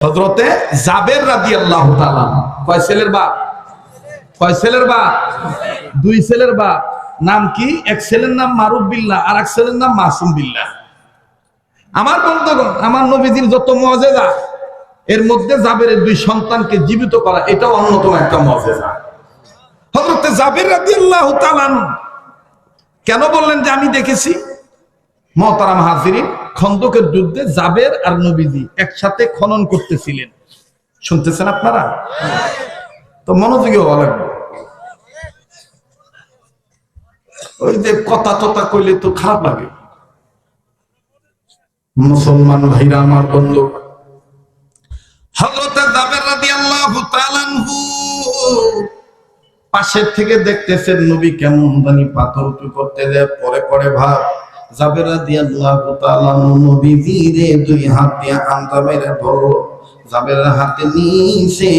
হজরতে জাবের রাদি আল্লাহ কয় ছেলের বাপ? কয় ছেলের বাপ? দুই ছেলের বাপ। নাম কি? এক ছেলের নাম মারুফ বিল্লাহ, আর এক ছেলের নাম মাসুম বিল্লাহ। আমার বন্ধুগণ, আমার নবীজির যত মজেজা এর মধ্যে জাবেরের দুই সন্তানকে জীবিত করা, এটাও অন্যতম একটা মজেজা হজরতে জাবের রাদি আল্লাহ কেন বললেন যে আমি দেখেছি? মহতারাম হাজিরিন, খন্দকের যুদ্ধে জাবের আর নবীজি একসাথে খনন করতেছিলেন। শুনতেছেন আপনারা? তো মনোযোগী হওয়া লাগবে। ওই যে কথা টথা কইলে তো খারাপ লাগে। মুসলমান ভাইরা, আমার বন্ধু। হজরতে জাবের রাদিয়াল্লাহু তাআলা পাশের থেকে দেখতেছেন নবী কেমন জানি পাথর করতে যায়, পরে পরে ভাব। জাবেরা দিয়া নবীজি রে দুই হাত দিয়ে আন্দা মেরে ধরো জাবের হাতে নিচে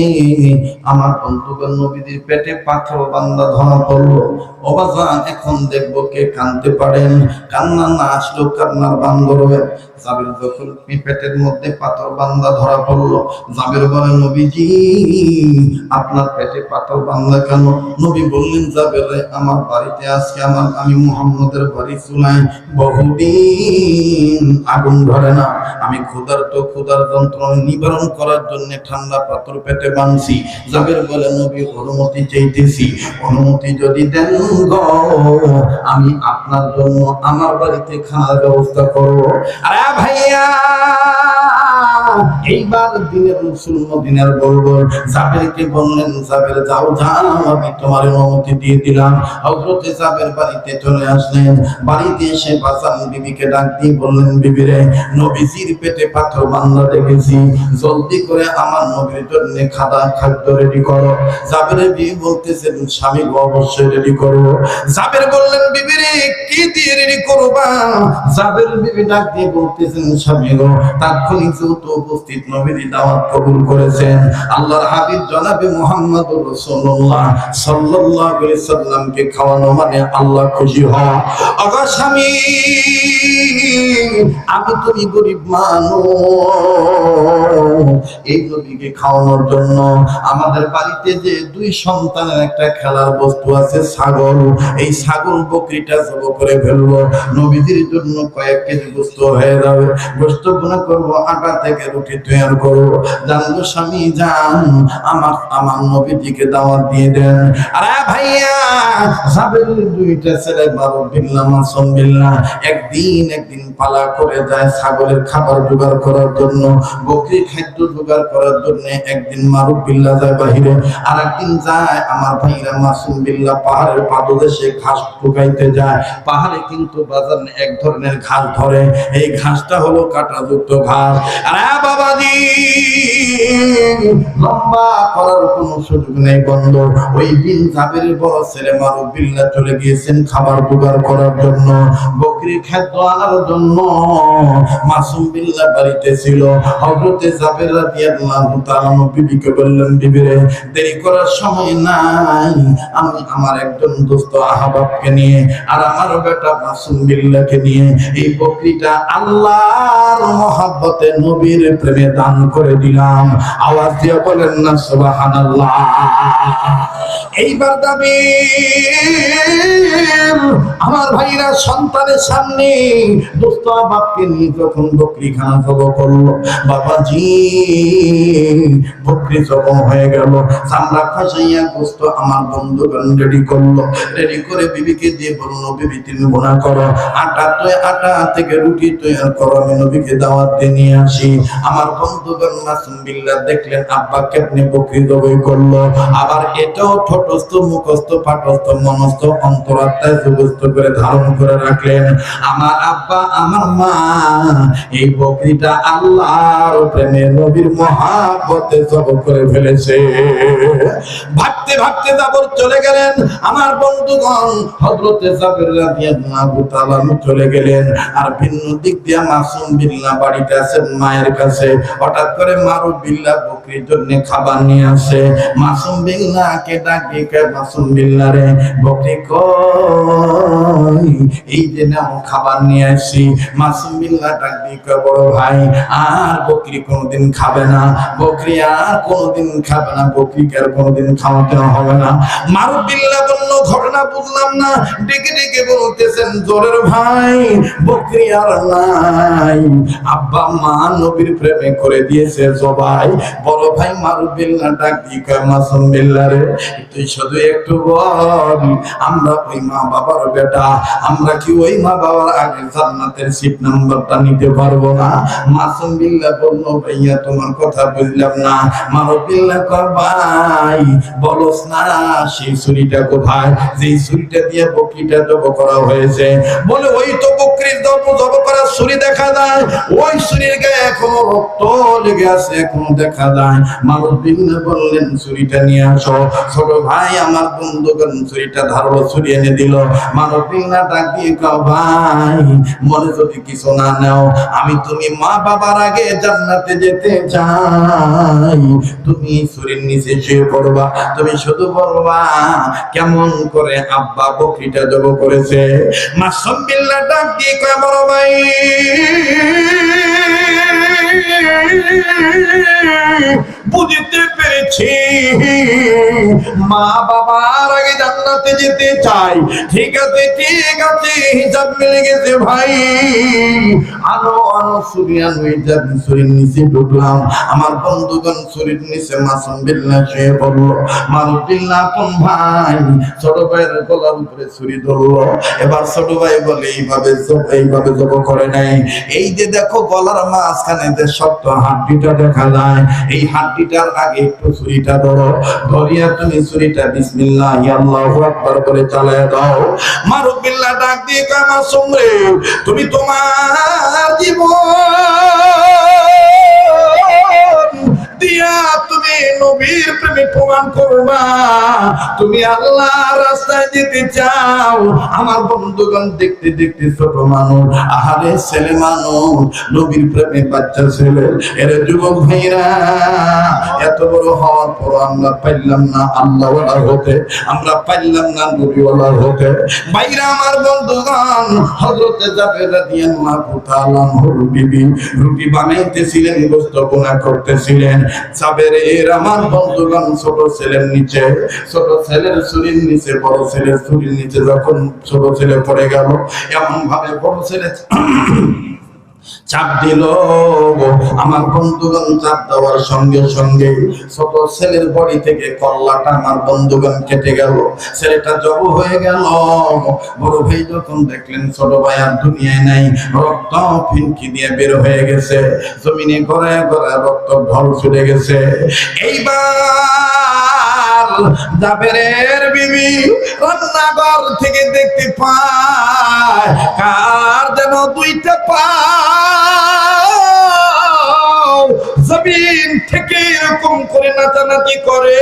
আমার বন্ধুগণ নবীদের পেটে পাথর বান্দা ধরা পড়ল। অবাজান এখন দেখব কে কানতে পারেন কান্না না আসলো কান্নার বান্দর জাবের যখন পেটের মধ্যে পাথর বান্দা ধরা পড়ল জাবের বলে, নবীজি, আপনার পেটে পাথর বান্দা কেন? নবী বললেন জাবের আমার বাড়িতে আজকে আমার, আমি মুহাম্মদের বাড়ি চুলায় বহুদিন আগুন ধরে না। আমি ক্ষুধার তো ক্ষুধার যন্ত্রণা নিবারণ করার জন্য ঠান্ডা পাত্র পেতে বানছি। জাবের বলে নবী অনুমতি চাইতেছি। অনুমতি যদি দেন আমি আপনার জন্য আমার বাড়িতে খাওয়ার ব্যবস্থা করব। আরে ভাইয়া! এইবার দিনের বলব জাবেরকে বললেন যাও আমি তোমার অনুমতি দিয়ে দিলাম। বাড়িতে চলে আসলেন। বাড়িতে এসে বাসান বিবিকে ডাক দিয়ে বললেন, বিবিরে, নবীজির পেটে পাথর দেখেছি। জলদি করে আমার নবীর জন্য খাদা খাদ্য রেডি করো। জাবের বিবি বলতেছেন, স্বামী অবশ্যই রেডি করো। জাবের বললেন, বিবিরে, কি দিয়ে রেডি করবা? জাবের বিবি ডাক দিয়ে বলতেছেন, স্বামী গো, তাৎক্ষণিক যেহেতু উপস্থিত নবীজি দাওয়াত কবুল করেছেন। আল্লাহর হাবিব জনাবে রাসূলুল্লাহ সাল্লাল্লাহু আলাইহি সাল্লামকে খাওয়ানো মানে আল্লাহ খুশি হওয়া আগা স্বামী, আমি তুমি গরিব মানুষ। এই নবীকে খাওয়ানোর জন্য আমাদের বাড়িতে যে দুই সন্তানের একটা খেলার বস্তু আছে ছাগল, এই ছাগল বকরিটা জব করে ফেলব। নবীজির জন্য কয়েক কেজি গোস্ত হয়ে যাবে। গোস্তগুলো করব, আটা থেকে রুটি তৈরি করব জানব স্বামী, যান। আমার আমার দাওয়াত দিয়ে দেন। আরে ভাইয়া সাবের দুইটা ছেলে একদিন একদিন পালা করে যায় ছাগলের খাবার জোগাড় করার জন্য, বকরি খাদ্য জোগাড় করার জন্য। একদিন মারুফ বিল্লা যায় বাহিরে আর একদিন যায় আমার ভাইরা মাসুম বিল্লা পাহাড়ের পাদদেশে ঘাস ঢুকাইতে যায়। পাহাড়ে কিন্তু বাজার এক ধরনের ঘাস ধরে। এই ঘাসটা হলো কাঁটাযুক্ত ঘাস। আরে লম্বা করার সুযোগ নেই, বন্ধ। ওই বড় ছেলে মারুফ বিল্লা চলে গিয়েছেন খাবার করার জন্য, বকরি খাদ্য আনার জন্য। মাসুম বিল্লা বাড়িতে ছিল। হজরতে বিবিকে বললেন, বিবিরে, দেরি করার সময় নাই। আমি আমার একজন দোস্ত আহবাবকে নিয়ে আর আমার বেটা মাসুম বিল্লাহকে নিয়ে এই বকরিটা আল্লাহর মহব্বতে নবীর প্রেমে দান করে দিলাম। আওয়াজ দিয়ে বলেন না, সুবহানাল্লাহ। এইবার দাবি, আমার ভাইরা সন্তানের সামনে দোস্ত বাপকে নিয়ে যখন বকরি খানা জব করল, বাবাজি, বকরি জব হয়ে গেল। চামড়া খাসাইয়া গোস্ত আমার বন্ধুগণ রেডি করল। রেডি করে বিবিকে দিয়ে বলল, বিবি, তুমি বোনা করো। আটা তো আটা থেকে রুটি তৈরি করো। আমি নবীকে দাওয়াত নিয়ে আসি। আমার বন্ধুগণ মাসুম বিল্লাহ দেখলেন, আব্বা কেমনি বকরি জবই করল? আবার এটাও ঠোঁটস্থ, মুখস্থ পাটস্থ মনস্থ অন্তরাত্মায় সুবস্থ করে ধারণ করে রাখলেন। আমার আব্বা, আমার মা, এই বকরিটা আল্লাহর প্রেমে নবীর মহাব্বতে জব করে ফেলেছে। ভাবতে ভাবতে জাবর চলে গেলেন। আমার বন্ধুগণ, হযরতে জাবের রাদিয়াল্লাহু তাআলা চলে গেলেন। আর ভিন্ন দিক দিয়ে মাসুম বিল্লাহ বাড়িতে আছেন, মায়ের কাছে হঠাৎ করে মারু বিল্লাহ বকরির জন্য খাবার নিয়ে আসে। মাসুম কে মাসুম রে বকরি এই যে নাও খাবার নিয়ে আসি। মাসুম বিল্লাহ কয়, বড় ভাই আর বকরি খাবে না। বকরি আর খাবে না আর খাওয়াতে হবে না। ঘটনা বুঝলাম না। ডেকে ডেকে বলতেছেন জোরের ভাই বকরি আর নাই। আব্বা মা নবীর প্রেমে করে দিয়েছে জবাই বড় ভাই মারুবিল্লাহ ডাক দিয়ে কয় মাসুম বিল্লাহ রে? তুই শুধু একটু বল, আমরা ওই মা বাবার বেটা, আমরা কি ওই মা বাবার আগে জান্নাতের সিট নাম্বারটা নিতে পারব না? মাসুম বিল্লাহ বলল, ভাইয়া, তোমার কথা বুঝলাম না। মারো বিল্লাহ কর ভাই, বলস না সেই ছুরিটা কোথায়? যেই ছুরিটা দিয়ে বকরিটা জব করা হয়েছে। বলে, ওই তো বকরির জব জব করার ছুরি দেখা যায়। ওই ছুরির গায়ে এখনও রক্ত লেগে আছে, এখনও দেখা যায় বললেন, ছুরিটা নিয়ে আসো। ছোট ভাই আমার ছুরিটা ছুরি এনে দিল। কাও, ভাই, মনে যদি কিছু না নাও, আমি তুমি মা বাবার আগে জান্নাতে যেতে চাই। তুমি ছুরির নিচে শুয়ে পড়বা, তুমি শুধু বলবা, কেমন করে আব্বা বকরিটা জব করেছে মাসুম বিল্লাহ ডাক দিয়ে কয়, বড় ভাই বুঝতে পেরেছি। মা বাবার আগে জান্নাতে যেতে চাই। ঠিক আছে ঠিক আছে, হিসাব মিলে গেছে ভাই। আনো আনো সুরিয়ান হয়ে শরীর নিচে ঢুকলাম, আমার বন্ধুগণ শরীর নিচে মাসুম বিল্লাহ শুয়ে পড়ল। মারুবিল্লাহ কোন ভাই, ছোট ভাইয়ের গলার উপরে ছুরি ধরলো। এবার ছোট ভাই বলে, এইভাবে এইভাবে জব করে নাই। এই যে দেখো, গলার মাঝখানে শক্ত হাড্ডিটা দেখা যায়। এই হাড্ডিটার আগে একটু ছুরিটা ধরো। ধরিয়া তুমি ছুরিটা বিসমিল্লাহ, আল্লাহু আকবার করে চালায় দাও। মারুবিল্লাহ ডাক দিয়ে কামা তুমি তোমার জীবন প্রেমে প্রমাণ করবা। তুমি আল্লাহ রাস্তায় যেতে চাও। আমার বন্ধুগণ দেখতে দেখতে ছোট মানুষ, আহারে ছেলে মানুষ, নবীর প্রেমে বাচ্চা ছেলে। এর যুবক ভাইরা, এত বড় হওয়ার পর আমরা পাইলাম না আল্লাহওয়ালা হতে, আমরা পাইলাম না নবীওয়ালা হতে। বাইরা আমার বন্ধুগণ হজরতে যাবে রাদিয়াল্লাহু তাআলা বিবি রুটি বানাইতেছিলেন, গোস্ত বোনা করতেছিলেন। সাবেরের আমার বন্ধুগণ ছোট ছেলের নিচে। ছোট ছেলের ছুরির নিচে, বড় ছেলের ছুরির নিচে যখন ছোট ছেলে পড়ে গেল এমন ভাবে বড় ছেলে চাপ দিল আমার বন্ধুগণ চাপ দেওয়ার সঙ্গে সঙ্গে ছোট ছেলের বডি থেকে কল্লাটা আমার বন্ধুগণ কেটে গেল। ছেলেটা জব হয়ে গেল। বড় ভাই যখন দেখলেন, ছোট ভাই আর দুনিয়ায় নাই, রক্ত ফিনকি দিয়ে বের হয়ে গেছে। জমিনে গড়ে গড়ে রক্ত ঢল ছুটে গেছে। এইবার জাবেরের বিবি রান্নাঘর থেকে দেখতে পায়। কার যেন দুইটা পা জমিন থেকে এরকম করে নাচানাচি করে।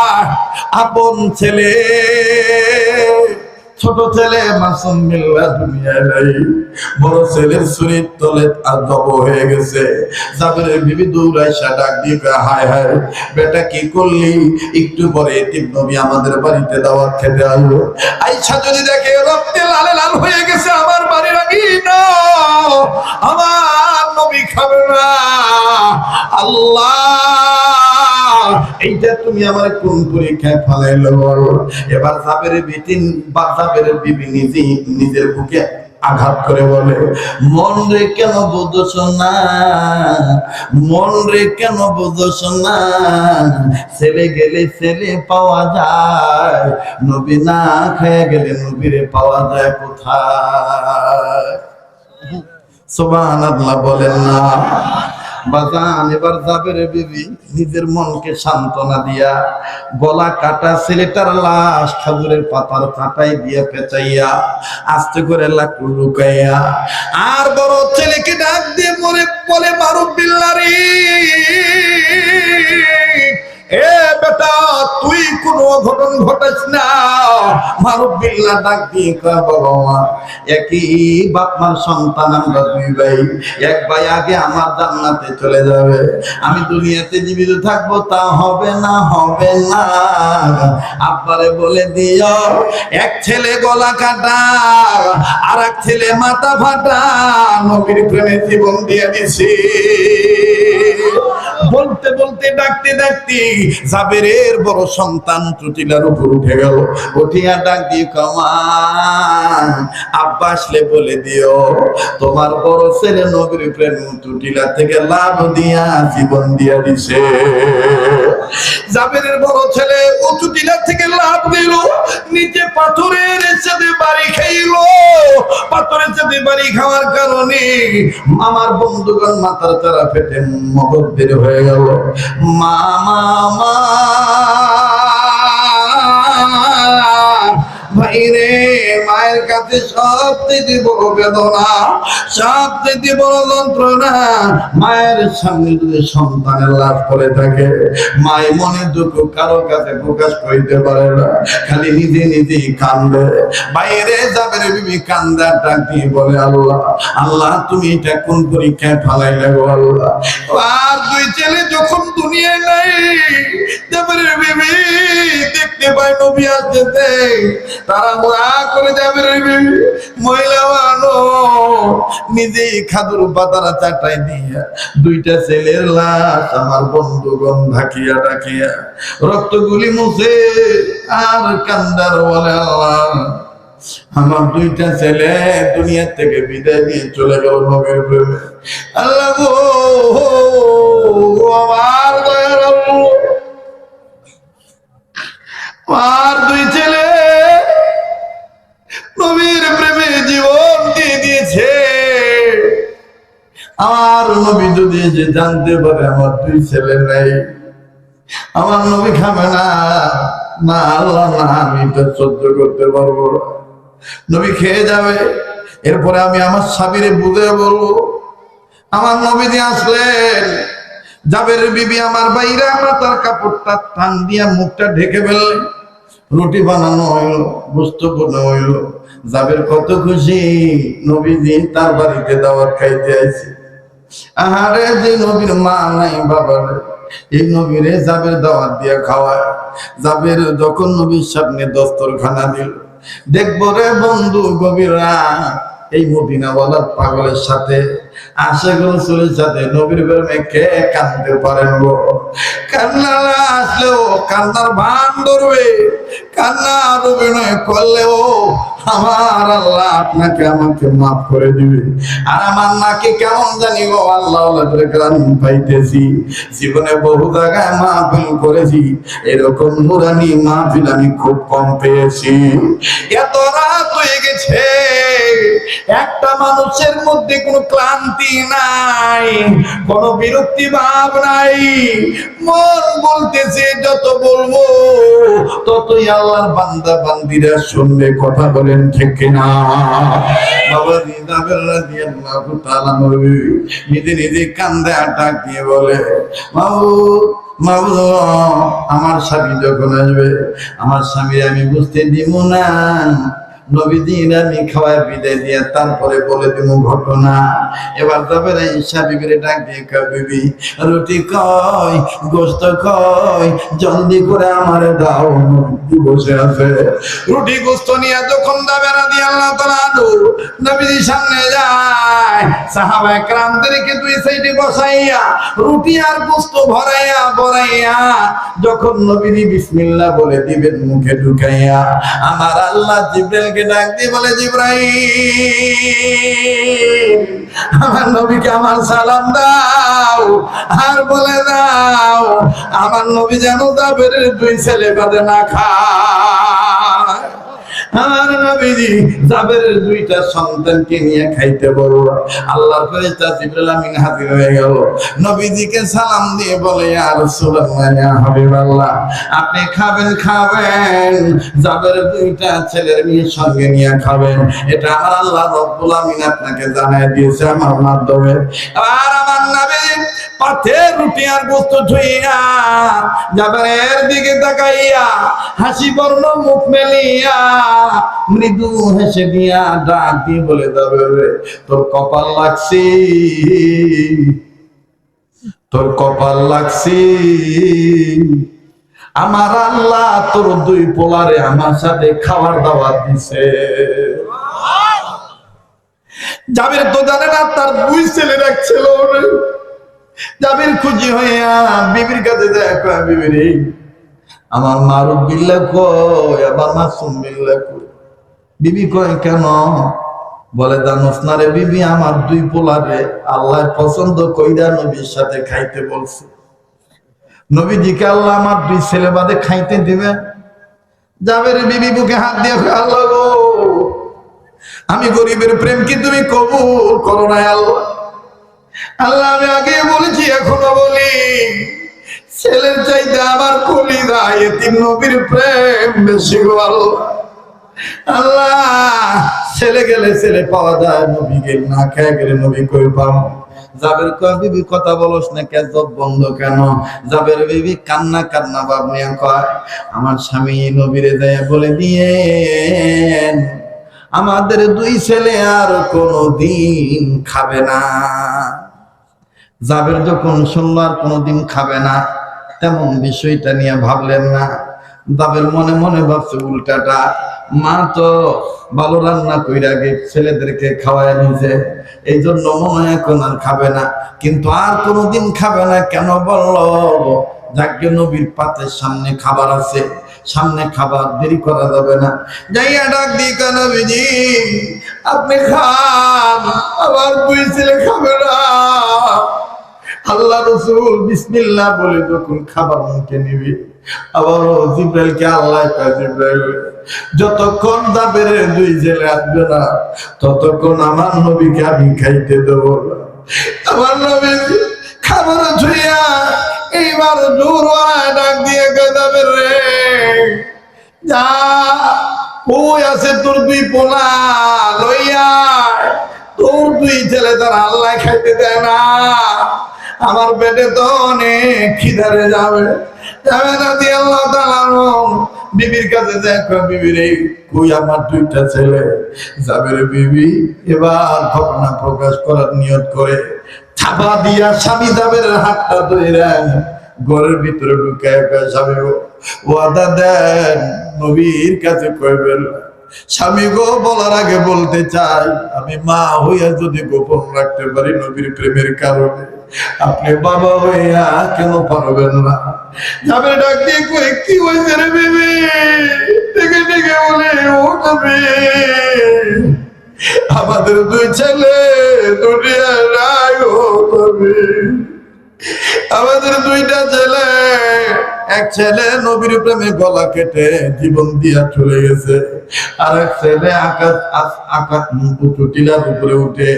আপন ছেলে, ছোট ছেলে মাসুম মিল্লা দুনিয়ায় নাই। বড় ছেলের শরীর তলে আর দব হয়ে গেছে। জাবেরের বিবি দৌড়াইসা ডাক দিয়ে হায় হায়, বেটা কি করলি? একটু পরে এতিম নবী আমাদের বাড়িতে দাওয়াত খেতে আসব আইসা যদি দেখে রক্তে লালে লাল হয়ে গেছে, আমার বাড়ির আগে না আমার নবী খাবে না। আল্লাহ এইটা তুমি আমার কোন পরীক্ষায় ফালাইলো? এবার বিটিন বা জাবের বিবি নিজে নিজের বুকে আঘাত করে বলে, মন রে কেন বোঝছ না? মন রে কেন বোঝছ না? ছেলে গেলে ছেলে পাওয়া যায়, নবী না খেয়ে গেলে নবীরে পাওয়া যায় কোথায়? আল্লাহ বলেন না। বাজান, এবার যাবে বিবি, নিজের মনকে সান্ত্বনা দিয়া। গলা কাটা, ছেলেটার লাশ খাজুরের পাতার কাটাই দিয়ে পেঁচাইয়া, আস্তে করে লাকু লুকাইয়া, আর বড় ছেলেকে ডাক দিয়ে মনে বলে, মারুফ বিল্লারি, এ বেটা, তুই কোন অঘটন ঘটাস না। মারুফ বিল্লা ডাক দিয়ে কয়, বাবা সন্তান আমরা দুই ভাই। এক ভাই আগে আমার জান্নাতে চলে যাবে। আমি দুনিয়াতে জীবিত থাকব, তা হবে না হবে না। আব্বারে বলে দিও, এক ছেলে গলা কাটা আর এক ছেলে মাথা ফাটা, নবীর প্রেমে জীবন দিয়ে দিছি। বলতে বলতে, ডাকতে ডাকতে জাবেরের বড় সন্তান চুটিলার উপর উঠে গেল। উঠিয়া ডাক দিয়ে কমান আসলে বলে দিও, তোমার বড় ছেলে নবীর প্রেম চুটিলা থেকে লাভ দিয়া জীবন দিয়া দিছে। জাবেরের বড় ছেলে উঁচু টিলা থেকে লাভ দিল নিচে পাথরের সাথে বাড়ি খাইল। পাথরের সাথে বাড়ি খাওয়ার কারণে আমার বন্ধুগণ মাথার তারা ফেটে মগজ বের হয়ে গেল। মা মা মা। কাছে সবচেয়ে বড় বেদনা সবচেয়ে বড় যন্ত্রণা। মায়ের সামনে যদি সন্তানের লাভ করে থাকে, মায় মনে দুঃখ কারও কাছে প্রকাশ করিতে পারে না, খালি নিজে নিজেই কান্দে। বাইরে যাবে বিবি কান্দা ডাক দিয়ে বলে, আল্লাহ আল্লাহ, তুমি এটা কোন পরীক্ষায় ফালাইলে গো আল্লাহ? আর দুই ছেলে যখন দুনিয়ায় নাই যাবে রে বিবি দেখতে নবী তারা করে যাবে মহিলা নিজেই খাদুর পাতারা চাটাই দুইটা ছেলের লাশ আমার বন্ধুগণ ঢাকিয়া ঢাকিয়া রক্তগুলি মুছে আর কান্দার বলে, আল্লাহ, আমার দুইটা ছেলে দুনিয়া থেকে বিদায় নিয়ে চলে গেল নবীর প্রেমে। আল্লাহ গো আমার দয়ার আল্লাহ আমার দুই ছেলে। নবীর প্রেমে জীবন দিয়ে দিয়েছে। আমার নবী যদি যে জানতে পারে আমার দুই ছেলে নাই, আমার নবী খাবে না। না, আল্লাহ না, আমি তো সহ্য করতে পারব নবী খেয়ে যাবে। এরপরে আমি আমার সাবিরে বুঝে বলব, আমার নবী দিয়ে আসলেন, জাবের বিবি আমার বাইরে, আমরা তার কাপড়টা টান দিয়া মুখটা ঢেকে ফেললেন রুটি বানানো হইল বোনা হইল। জাবের কত খুশি, নবীজি তার বাড়িতে দাওয়াত খাইতে আইছে। আহারে, যে নবীর মা নাই বাবার এই নবীরে জাবের দাওয়াত দিয়া খাওয়ায়। জাবের যখন নবীর সামনে দস্তরখানা দিল, দেখব রে বন্ধু গভীরা এই মদিনাওয়ালার পাগলের সাথে রসুলের সাথে নবীর প্রেমে কে কাঁদতে পারেন গো? কান্না আসলেও কান্নার ভান ধরবে। কান্নার অভিনয় করলেও আমার আল্লাহ আপনাকে আমাকে মাফ করে দিবে। আর আমার কেমন জানি গো, আল্লাহ গান পাইতেছি। জীবনে বহু জায়গায় মাহফিল করেছি, এরকম নুরানি মাহফিল আমি খুব কম পেয়েছি। এত রাত হয়ে গেছে। একটা মানুষের মধ্যে কোনো ক্লান্তি নাই, কোনো বিরক্তি ভাব নাই। মন বলতেছে, যত বলব, ততই আল্লাহর বান্দা বান্দিরা শুনবে। কথা বলেন ঠিক মাবুদ আমার স্বামী যখন আসবে, আমার স্বামী আমি বুঝতে দিব না। দিয়ে তারপরে বলে দিব ঘটনা। এবার ঈশা বিবিরে ডাক দিয়ে রুটি কয় গোস্ত কয়, জলদি করে আমার দাও বসে আছে। রুটি গোস্ত নিয়ে যখন দুই সাইডে বসাইয়া রুটি আর গোস্ত ভরাইয়া ভরাইয়া যখন বলে দিবেন, মুখে ঢুকাইয়া, আমার আল্লাহ জিব্রাইলকে জিব্রাইলকে ডাক দিয়ে বলে, জিব্রাইল, আমার নবীকে আমার সালাম দাও আর বলে দাও, আমার নবী যেন তাদের দুই ছেলে বাদে না খায়। আমার নবীজি জাবের দুইটা সন্তানকে নিয়ে খাইতে বলল। আল্লাহর ফেরেশতা জিবরাইল আমিন হাজির হয়ে গেল। নবীজিকে সালাম দিয়ে বলে, ইয়া রাসূলুল্লাহ, ইয়া হাবিবাল্লাহ, আপনি খাবেন খাবেন। জাবের দুইটা ছেলের মেয়ের সঙ্গে নিয়ে খাবেন। এটা আমার আল্লাহ রব্বুল আমিন আপনাকে জানাই দিয়েছে আমার মাধ্যমে। আর আমার নবী পাথে রুটি আর গোস্ত ধুইয়া জাবের দিকে তাকাইয়া হাসি বর্ণ মুখ মেলিয়া মৃদু হেসে দিয়া ডাক দিয়ে বলে যাবে তোর কপাল লাগছে। তোর কপাল লাগছে। আমার আল্লাহ তোর দুই পোলারে আমার সাথে খাবার দাবার দিছে। জাবির তো জানে না তার দুই ছেলের এক ছেলে জাবির খুশি হইয়া বিবির কাছে যায় কয় বিবি রে আমার মারুফ বিল্লা আমার মাসুম বিল্লা কই বিবি কয় কেন? বলে জানোস না রে বিবি আমার দুই পোলারে আল্লাহ পছন্দ কইরা নবীর সাথে খাইতে বলছে। নবীজিকে আল্লাহ আমার দুই ছেলে বাদে খাইতে দিবে। যাবে রে বিবি বুকে হাত দিয়ে কয়, আল্লাহ আমি গরিবের প্রেম কি তুমি কবুল করো না আল্লাহ? আল্লাহ, আমি আগে বলেছি, এখনও বলি। ছেলের চাইতে আমার কলি দেয় এতিম নবীর প্রেম বেশি গো আল্লাহ। ছেলে গেলে ছেলে পাওয়া যায়, নবী গেলে না, খেয়ে গেলে নবী কই পাম? জাবের কয়, বিবি, কথা বলস না কে জব বন্ধ কেন? জাবের বিবি কান্না কান্না, বাপ নিয়ে কয়, আমার স্বামী নবীরে যায় বলে দিয়ে, আমাদের দুই ছেলে আর কোনো দিন খাবে না। জাবের যখন শুনলো আর কোনোদিন খাবে না। তেমন বিষয়টা নিয়ে ভাবলেন না। জাবের মনে মনে ভাবছে উল্টাটা। মা তো ভালো রান্না কইরা আগে ছেলেদেরকে খাওয়ায় নিছে। এই জন্য মনে এখন আর খাবে না। কিন্তু আর কোনোদিন খাবে না, কেন বলল? যাকে নবীর পাতের সামনে খাবার আছে। সামনে খাবার দেরি করা যাবে না। যাইয়া ডাক দিয়ে কেন বিজি আপনি খান। আবার দুই ছেলে খাবে না। আল্লাহ রসুল বিসমিল্লাহ বলে যখন খাবার মুখে নিবি আবার জিব্রাইলকে আল্লাহ জিব্রাইল, যতক্ষণ যাবে রে দুই জেলে আসবে না, ততক্ষণ আমার নবীকে আমি খাইতে দেব আমার নবী খাবার ছুঁয়া এইবার জোর ডাক দিয়ে যাবে রে, যা, কই আছে তোর দুই পোলা? লইয়া তোর দুই ছেলে তার আল্লাহ খাইতে দেয় না। আমার পেটে তো অনেক খিদারে যাবে। যাবে না দিয়ে আল্লাহ বিবির কাছে দেখো বিবির এই কই আমার দুইটা ছেলে? যাবে বিবি এবার ঘটনা প্রকাশ করার নিয়ত করে থাবা দিয়া স্বামী যাবের হাতটা ধরে ঘরের ভিতরে ঢুকায় গো, ওয়াদা দেন। নবীর কাছে কইবেন স্বামী গো বলার আগে বলতে চাই আমি মা হইয়া যদি গোপন রাখতে পারি নবীর প্রেমের কারণে। আপনি বাবা হইয়া কেন পারবেন না? যাবে ডাক দিয়ে কই, কি হয়েছে রে বেবি? ডেকে ডেকে বলে ও কবে আমাদের দুই ছেলে দুনিয়া নাই ও নবী আমাদের দুইটা ছেলে, এক ছেলে নবীর প্রেমে গলা কেটে জীবন দিয়া চলে গেছে আর এক ছেলে আকাশ আকাশ টিলার উপরে উঠে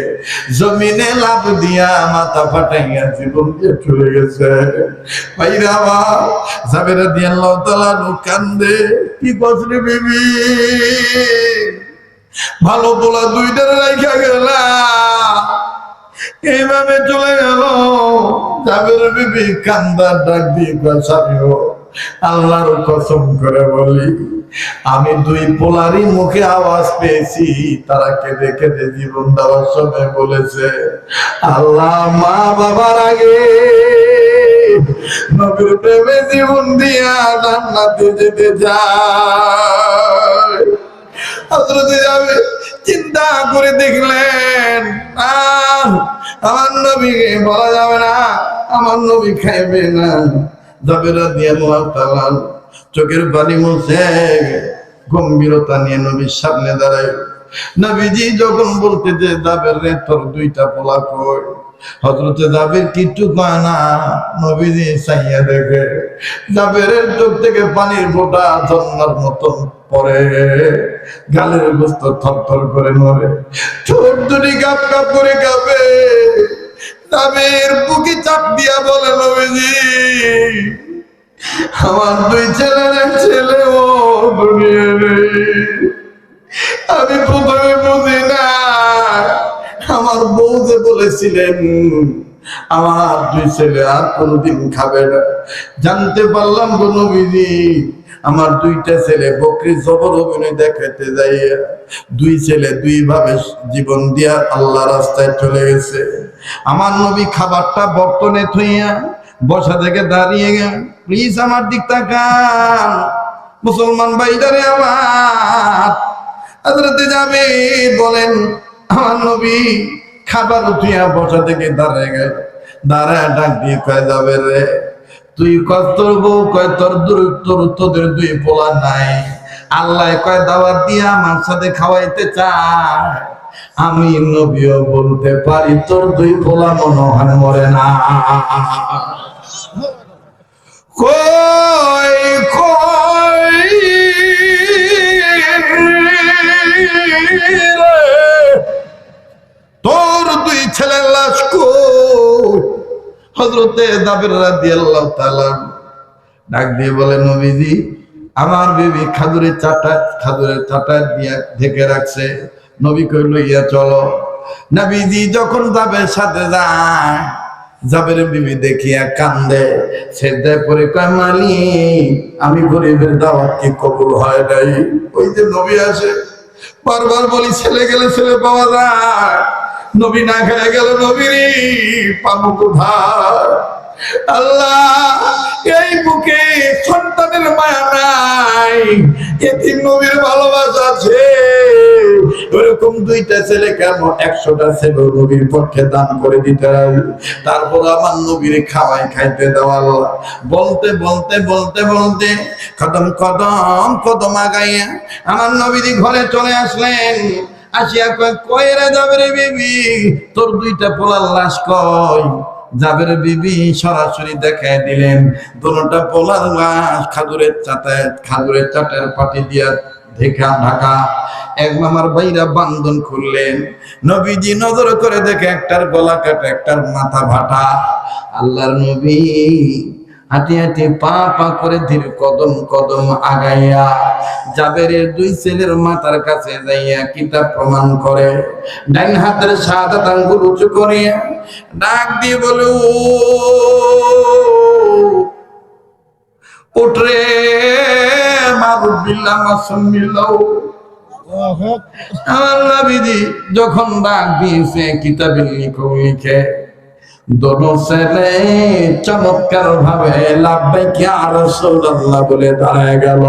জমিনে লাভ দিয়া মাথা ফাটাইয়া জীবন দিয়ে চলে গেছে। ভাইরা দিয়ে আল্লাহ তালা কান্দে, কি কসরে বিবি? ভালো পোলা দুইটার রাইখা গেলা। এইভাবে চলে গেল। জাবের বিবি কান্দার ডাক দিয়ে বাঁচাবিও আল্লাহর কসম করে বলি আমি দুই পোলারই মুখে আওয়াজ পেয়েছি। তারা কেঁদে কেঁদে জীবন দেওয়ার সময় বলেছে আল্লাহ মা বাবার আগে নবীর প্রেমে জীবন দিয়া জান্নাতে যেতে চায় হজরতে যাবে চিন্তা করে দেখলেন আহ, আমার নবীকে বলা যাবে না, আমার নবী খাইবে না। না দিয়ে মোয়াল চোখের পানি মুছে, গম্ভীরতা নিয়ে নবীর সামনে দাঁড়ায়। নবীজি যখন বলতে যে যাবের রে, তোর দুইটা পোলা কই? হজরতে যাবের কিচ্ছু কয় না, নবীজি চাইয়া দেখে জাবেরের চোখ থেকে পানির ফোঁটা ঝর্ণার মতন পরে গালের গোস্ত থর থর করে মরে। ঠোঁট দুটি কাপ কাপ করে কাঁপে। জাবের বুকে চাপ দিয়া বলে, নবীজি, আমার দুই ছেলের ছেলে ও দুনিয়ারে আমি প্রথমে বুঝি না, আমার বউ যে বলেছিলেন, আমার দুই ছেলে আর কোনোদিন খাবে না। জানতে পারলাম গো নবীজি, আমার দুইটা ছেলে বকরি জবর অভিনয় দেখাতে যাইয়া দুই ছেলে দুই ভাবে জীবন দিয়া আল্লাহ রাস্তায় চলে গেছে। আমার নবী খাবারটা বর্তনে থইয়া বসা থেকে দাঁড়িয়ে গেল। প্লিজ আমার দিক তাকান। মুসলমান ভাইটারে আমার। হাজরতে যাবে বলেন, আমার নবী খাবার উঠিয়া বসা থেকে দাঁড়ায় গেল। দাঁড়ায় ডাক দিয়ে কয়ে যাবে রে, তুই কয় তোর বউ, কয় তোর দূর, তোর, তোদের দুই পোলা নাই। আল্লাহ কয় দাওয়াত দিয়া সাথে খাওয়াইতে চায় আমি নবীও বলতে পারি, তোর দুই পোলা মনে হয় মরে না। কই তোর দুই ছেলের লাশ কই? হজরতে দাবির রাদিয়াল্লাহু তাআলা ডাক দিয়ে বলে, নবীজি আমার বিবি খাদুরের চাটা খাদুরের চাটা দিয়া ঢেকে রাখছে। নবী কইল, ইয়া চলো। নবীজি যখন যাবের সাথে যায়, জাবের বিবি দেখিয়া কান্দে। সেদায় পরে, কয় মালি আমি গরিবের দাওয়াত কি কবুল হয় নাই? ওই যে নবী আসে। বারবার বলি, ছেলে গেলে ছেলে পাওয়া যায়। নবী না খেয়ে গেল নবীর পাবো কোথায় আল্লাহ, এই বুকে সন্তানের মায়া নাই। এতিম নবীর ভালোবাসা আছে। ওরকম দুইটা ছেলে কেন একশোটা ছেলে নবীর পক্ষে দান করে দিতে তারপর আমার নবীর খাওয়াই খাইতে দেওয়া বলতে বলতে বলতে বলতে কদম কদম কদম আগাইয়া আমার নবীর ঘরে চলে আসলেন। আসিয়া কয় কয় রে যাবে রে বিবি? তোর দুইটা পোলার লাশ কয় জাবের বিবি সরাসরি দেখায় দিলেন দুটা পোলার লাশ খাদুরের চাটায় খাদুরের চাটার পাটি দিয়া ঢেকা ঢাকা। এক মামার ভাইরা বান্ধন খুললেন, নবীজি নজর করে দেখে একটার গলা কাটা, একটার মাথা ভাটা। আল্লাহর নবী হাঁটি হাঁটি পা পা করে ধীর কদম কদম আগাইয়া জাবেরের দুই ছেলের মাথার কাছে যাইয়া কিতাব প্রমাণ করে। ডাইন হাতের সাদা আঙ্গুল উঁচু করে ডাক দিয়ে বলে ও উঠরে মারুবিল্লাহ মাসুমিল্লাহ আমার নবীজি যখন ডাক দিয়েছে কিতাবের লিখে দোনো ছেলে চমৎকার ভাবে লাভবে কি আর রাসূলুল্লাহ বলে দাঁড়ায় গেল।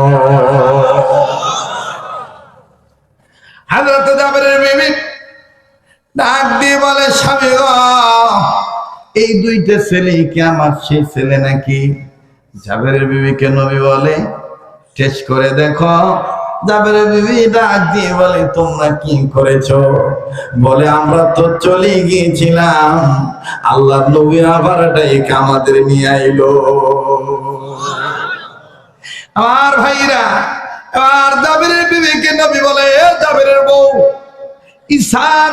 হযরত জাবেরের বিবি ডাক দিয়ে বলে, স্বামী গো, এই দুইটা ছেলে কি আমার সেই ছেলে নাকি? জাবেরের বিবিকে নবী বলে, টেস্ট করে দেখো জাবের বিবি ডাক দিয়ে বলে, তোমরা কি বলে, আমরা তো চলে গিয়েছিলাম। আল্লাহ নবী আবার আমাদের নিয়ে আইলো। আমার ভাইরা আর নবী বলে, এ বউ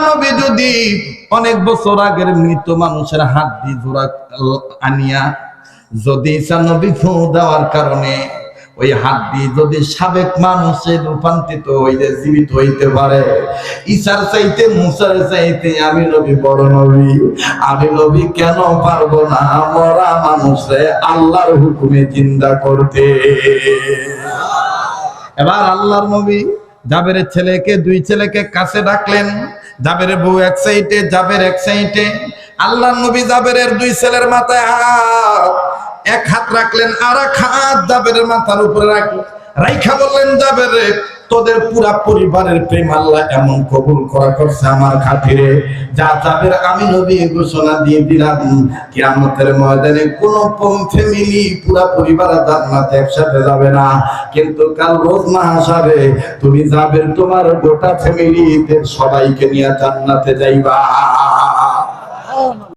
নবী যদি অনেক বছর আগের মৃত মানুষের হাত দিয়ে জোড়া আনিয়া, যদি ঈসা নবী ফু দেওয়ার কারণে ওই হাত দিয়ে যদি সাবেক মানুষের রূপান্তরিত হইতে, জীবিত হইতে পারে। ঈশার চাইতে, মুসার চাইতে আমি নবী, বড় নবী। আমি নবী কেন পারব না? মরা মানুষে আল্লাহর হুকুমে চিন্তা করতে। এবার আল্লাহর নবী জাবেরের ছেলেকে, দুই ছেলেকে কাছে ডাকলেন। জাবেরের বউ এক সাইডে, জাবের এক সাইডে। আল্লাহর নবী জাবেরের দুই ছেলের মাথায় হাত এক হাত রাখলেন আর এক হাত জাবেরের মাথার উপরে রাখলেন। রাইখা বললেন, জাবের তোদের পুরা পরিবারের প্রেম আল্লাহ এমন কবুল করা করছে আমার খাতিরে। যা যাবের আমি নবী ঘোষণা দিয়ে দিলাম। কিয়ামতের ময়দানে কোন ফ্যামিলি পুরা পরিবার জান্নাতে একসাথে যাবে না। কিন্তু কাল রোজ মাহাসারে তুমি যাবে তোমার গোটা ফ্যামিলিতে সবাইকে নিয়ে জান্নাতে যাইবা।